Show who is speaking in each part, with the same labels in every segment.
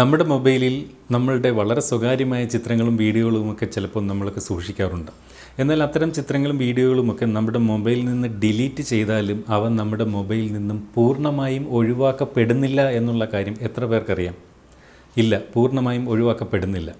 Speaker 1: നമ്മുടെ മൊബൈലിൽ നമ്മളുടെ വളരെ സ്വകാര്യമായ ചിത്രങ്ങളും വീഡിയോകളും ഒക്കെ ചിലപ്പോൾ നമ്മളൊക്കെ സൂക്ഷിക്കാറുണ്ട്. എന്നാൽ അത്തരം ചിത്രങ്ങളും വീഡിയോകളുമൊക്കെ നമ്മുടെ മൊബൈലിൽ നിന്ന് ഡിലീറ്റ് ചെയ്താലും അവ നമ്മുടെ മൊബൈലിൽ നിന്നും പൂർണമായും ഒഴിവാക്കപ്പെടുന്നില്ല എന്നുള്ള കാര്യം എത്ര പേർക്കറിയാം? ഇല്ല പൂർണമായും ഒഴിവാക്കപ്പെടുന്നില്ല.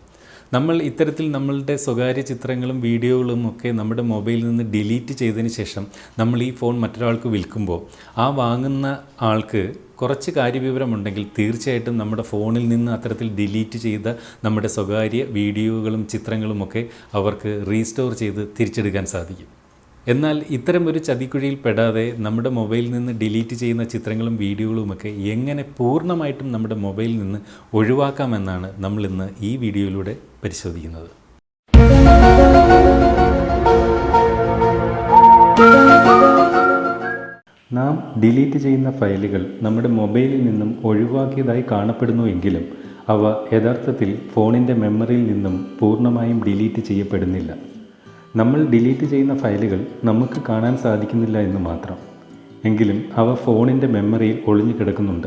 Speaker 1: നമ്മൾ ഇത്തരത്തിൽ നമ്മളുടെ സ്വകാര്യ ചിത്രങ്ങളും വീഡിയോകളും ഒക്കെ നമ്മുടെ മൊബൈലിൽ നിന്ന് ഡിലീറ്റ് ചെയ്തതിന് ശേഷം നമ്മൾ ഈ ഫോൺ മറ്റൊരാൾക്ക് വിൽക്കുമ്പോൾ ആ വാങ്ങുന്ന ആൾക്ക് കുറച്ച് കാര്യവിവരമുണ്ടെങ്കിൽ തീർച്ചയായിട്ടും നമ്മുടെ ഫോണിൽ നിന്ന് അത്തരത്തിൽ ഡിലീറ്റ് ചെയ്ത നമ്മുടെ സ്വകാര്യ വീഡിയോകളും ചിത്രങ്ങളുമൊക്കെ അവർക്ക് റീസ്റ്റോർ ചെയ്ത് തിരിച്ചെടുക്കാൻ സാധിക്കും. എന്നാൽ ഇത്തരം ഒരു ചതിക്കുഴിയിൽ പെടാതെ നമ്മുടെ മൊബൈലിൽ നിന്ന് ഡിലീറ്റ് ചെയ്യുന്ന ചിത്രങ്ങളും വീഡിയോകളുമൊക്കെ എങ്ങനെ പൂർണമായിട്ടും നമ്മുടെ മൊബൈലിൽ നിന്ന് ഒഴിവാക്കാമെന്നാണ് നമ്മൾ ഇന്ന് ഈ വീഡിയോയിലൂടെ പരിശോധിക്കുന്നത്. നാം ഡിലീറ്റ് ചെയ്യുന്ന ഫയലുകൾ നമ്മുടെ മൊബൈലിൽ നിന്നും ഒഴിവാക്കിയതായി കാണപ്പെടുന്നുവെങ്കിലും അവ യഥാർത്ഥത്തിൽ ഫോണിന്റെ മെമ്മറിയിൽ നിന്നും പൂർണമായും ഡിലീറ്റ് ചെയ്യപ്പെടുന്നില്ല. നമ്മൾ ഡിലീറ്റ് ചെയ്യുന്ന ഫയലുകൾ നമുക്ക് കാണാൻ സാധിക്കുന്നില്ല എന്ന് മാത്രം. എങ്കിലും അവ ഫോണിന്റെ മെമ്മറിയിൽ ഒളിഞ്ഞു കിടക്കുന്നുണ്ട്.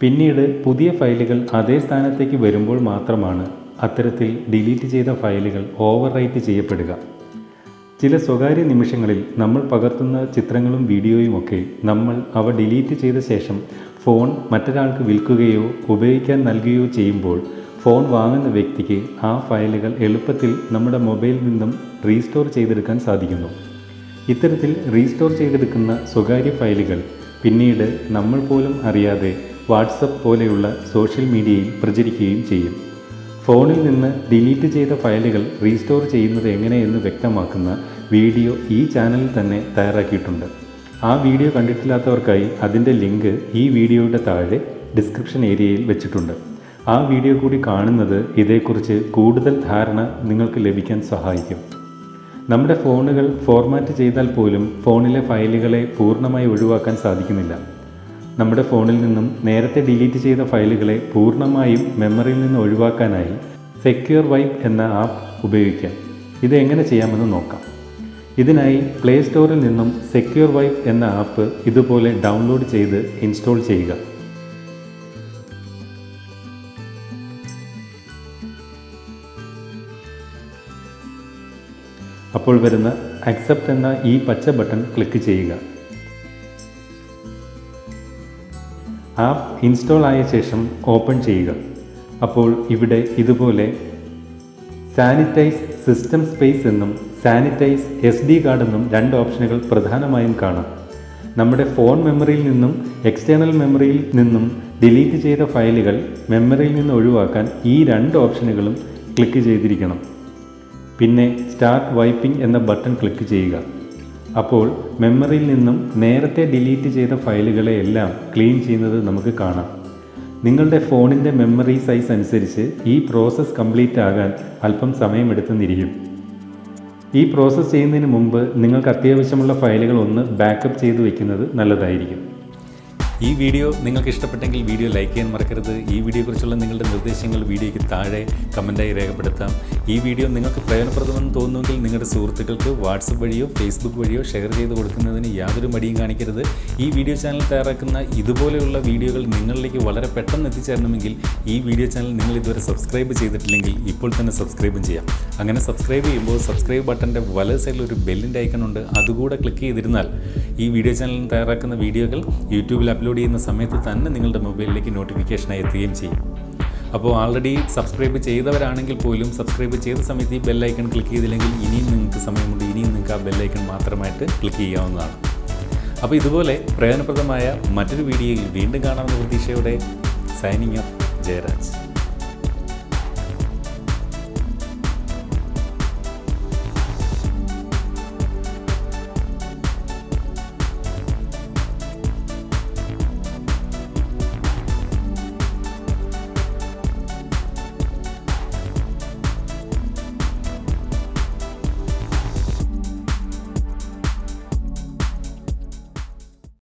Speaker 1: പിന്നീട് പുതിയ ഫയലുകൾ അതേ സ്ഥാനത്തേക്ക് വരുമ്പോൾ മാത്രമാണ് അത്തരത്തിൽ ഡിലീറ്റ് ചെയ്ത ഫയലുകൾ ഓവർ റൈറ്റ് ചെയ്യപ്പെടുക. ചില സ്വകാര്യ നിമിഷങ്ങളിൽ നമ്മൾ പകർത്തുന്ന ചിത്രങ്ങളും വീഡിയോയും ഒക്കെ നമ്മൾ അവ ഡിലീറ്റ് ചെയ്ത ശേഷം ഫോൺ മറ്റൊരാൾക്ക് വിൽക്കുകയോ ഉപയോഗിക്കാൻ നൽകുകയോ ചെയ്യുമ്പോൾ ഫോൺ വാങ്ങുന്ന വ്യക്തിക്ക് ആ ഫയലുകൾ എളുപ്പത്തിൽ നമ്മുടെ മൊബൈലിൽ നിന്നും റീസ്റ്റോർ ചെയ്തെടുക്കാൻ സാധിക്കുന്നു. ഇത്തരത്തിൽ റീസ്റ്റോർ ചെയ്തെടുക്കുന്ന സ്വകാര്യ ഫയലുകൾ പിന്നീട് നമ്മൾ പോലും അറിയാതെ വാട്സപ്പ് പോലെയുള്ള സോഷ്യൽ മീഡിയയിൽ പ്രചരിക്കുകയും ചെയ്യും. ഫോണിൽ നിന്ന് ഡിലീറ്റ് ചെയ്ത ഫയലുകൾ റീസ്റ്റോർ ചെയ്യുന്നത് എങ്ങനെയെന്ന് വ്യക്തമാക്കുന്ന വീഡിയോ ഈ ചാനലിൽ തന്നെ തയ്യാറാക്കിയിട്ടുണ്ട്. ആ വീഡിയോ കണ്ടിട്ടില്ലാത്തവർക്കായി അതിന്റെ ലിങ്ക് ഈ വീഡിയോയുടെ താഴെ ഡിസ്ക്രിപ്ഷൻ ഏരിയയിൽ വെച്ചിട്ടുണ്ട്. ആ വീഡിയോ കൂടി കാണുന്നത് ഇതേക്കുറിച്ച് കൂടുതൽ ധാരണ നിങ്ങൾക്ക് ലഭിക്കാൻ സഹായിക്കും. നമ്മുടെ ഫോണുകൾ ഫോർമാറ്റ് ചെയ്താൽ പോലും ഫോണിലെ ഫയലുകളെ പൂർണമായി ഒഴിവാക്കാൻ സാധിക്കുന്നില്ല. നമ്മുടെ ഫോണിൽ നിന്നും നേരത്തെ ഡിലീറ്റ് ചെയ്ത ഫയലുകളെ പൂർണമായും മെമ്മറിയിൽ നിന്ന് ഒഴിവാക്കാനായി സെക്യൂർ വൈപ്പ് എന്ന ആപ്പ് ഉപയോഗിക്കാം. ഇത് എങ്ങനെ ചെയ്യാമെന്ന് നോക്കാം. ഇതിനായി പ്ലേ സ്റ്റോറിൽ നിന്നും സെക്യൂർ വൈപ്പ് എന്ന ആപ്പ് ഇതുപോലെ ഡൗൺലോഡ് ചെയ്ത് ഇൻസ്റ്റാൾ ചെയ്യുക. അപ്പോൾ വരുന്ന അക്സെപ്റ്റ് എന്ന ഈ പച്ച ബട്ടൺ ക്ലിക്ക് ചെയ്യുക. ആപ്പ് ഇൻസ്റ്റാൾ ആയ ശേഷം ഓപ്പൺ ചെയ്യുക. അപ്പോൾ ഇവിടെ ഇതുപോലെ സാനിറ്റൈസ് സിസ്റ്റം സ്പേസ് എന്നും സാനിറ്റൈസ് എസ് ഡി കാർഡ് എന്നും രണ്ട് ഓപ്ഷനുകൾ പ്രധാനമായും കാണാം. നമ്മുടെ ഫോൺ മെമ്മറിയിൽ നിന്നും എക്സ്റ്റേണൽ മെമ്മറിയിൽ നിന്നും ഡിലീറ്റ് ചെയ്ത ഫയലുകൾ മെമ്മറിയിൽ നിന്ന് ഒഴിവാക്കാൻ ഈ രണ്ട് ഓപ്ഷനുകളും ക്ലിക്ക് ചെയ്തിരിക്കണം. പിന്നെ സ്റ്റാർട്ട് വൈപ്പിംഗ് എന്ന ബട്ടൺ ക്ലിക്ക് ചെയ്യുക. അപ്പോൾ മെമ്മറിയിൽ നിന്നും നേരത്തെ ഡിലീറ്റ് ചെയ്ത ഫയലുകളെ എല്ലാം ക്ലീൻ ചെയ്യുന്നത് നമുക്ക് കാണാം. നിങ്ങളുടെ ഫോണിന്റെ മെമ്മറി സൈസ് അനുസരിച്ച് ഈ പ്രോസസ്സ് കംപ്ലീറ്റ് ആകാൻ അല്പം സമയമെടുത്തെന്നിരിക്കും. ഈ പ്രോസസ്സ് ചെയ്യുന്നതിന് മുമ്പ് നിങ്ങൾക്ക് അത്യാവശ്യമുള്ള ഫയലുകൾ ഒന്ന് ബാക്കപ്പ് ചെയ്ത് വയ്ക്കുന്നത് നല്ലതായിരിക്കും. ഈ വീഡിയോ നിങ്ങൾക്ക് ഇഷ്ടപ്പെട്ടെങ്കിൽ വീഡിയോ ലൈക്ക് ചെയ്യാൻ മറക്കരുത്. ഈ വീഡിയോയെക്കുറിച്ചുള്ള നിങ്ങളുടെ നിർദ്ദേശങ്ങൾ വീഡിയോയ്ക്ക് താഴെ കമന്റായി രേഖപ്പെടുത്താം. ഈ വീഡിയോ നിങ്ങൾക്ക് പ്രയോജനപ്രദമെന്ന് തോന്നുമെങ്കിൽ നിങ്ങളുടെ സുഹൃത്തുക്കൾക്ക് വാട്സപ്പ് വഴിയോ ഫേസ്ബുക്ക് വഴിയോ ഷെയർ ചെയ്ത് കൊടുക്കുന്നതിന് യാതൊരു മടിയും കാണിക്കരുത്. ഈ വീഡിയോ ചാനൽ തയ്യാറാക്കുന്ന ഇതുപോലെയുള്ള വീഡിയോകൾ നിങ്ങളിലേക്ക് വളരെ പെട്ടെന്ന് എത്തിച്ചേരണമെങ്കിൽ ഈ വീഡിയോ ചാനൽ നിങ്ങൾ ഇതുവരെ സബ്സ്ക്രൈബ് ചെയ്തിട്ടില്ലെങ്കിൽ ഇപ്പോൾ തന്നെ സബ്സ്ക്രൈബും ചെയ്യാം. അങ്ങനെ സബ്സ്ക്രൈബ് ചെയ്യുമ്പോൾ സബ്സ്ക്രൈബ് ബട്ടന്റെ വലത് സൈഡിൽ ഒരു ബെല്ലിന്റെ ഐക്കൺ ഉണ്ട്. അതുകൂടെ ക്ലിക്ക് ചെയ്തിരുന്നാൽ ഈ വീഡിയോ ചാനൽ തയ്യാറാക്കുന്ന വീഡിയോകൾ യൂട്യൂബിൽ അപ്ലോഡ് ചെയ്യുന്ന സമയത്ത് തന്നെ നിങ്ങളുടെ മൊബൈലിലേക്ക് നോട്ടിഫിക്കേഷനായി എത്തുകയും ചെയ്യും. അപ്പോൾ ആൾറെഡി സബ്സ്ക്രൈബ് ചെയ്തവരാണെങ്കിൽ പോലും സബ്സ്ക്രൈബ് ചെയ്ത സമയത്ത് ഈ ബെല്ലൈക്കൺ ക്ലിക്ക് ചെയ്തില്ലെങ്കിൽ ഇനിയും നിങ്ങൾക്ക് സമയമുണ്ട്. ഇനിയും നിങ്ങൾക്ക് ആ ബെല്ലൈക്കൺ മാത്രമായിട്ട് ക്ലിക്ക് ചെയ്യാവുന്നതാണ്. അപ്പോൾ ഇതുപോലെ പ്രയോജനപ്രദമായ മറ്റൊരു വീഡിയോയിൽ വീണ്ടും കാണാമെന്ന പ്രതീക്ഷയോടെ സൈനിങ് ഓഫ് ജയരാജ്.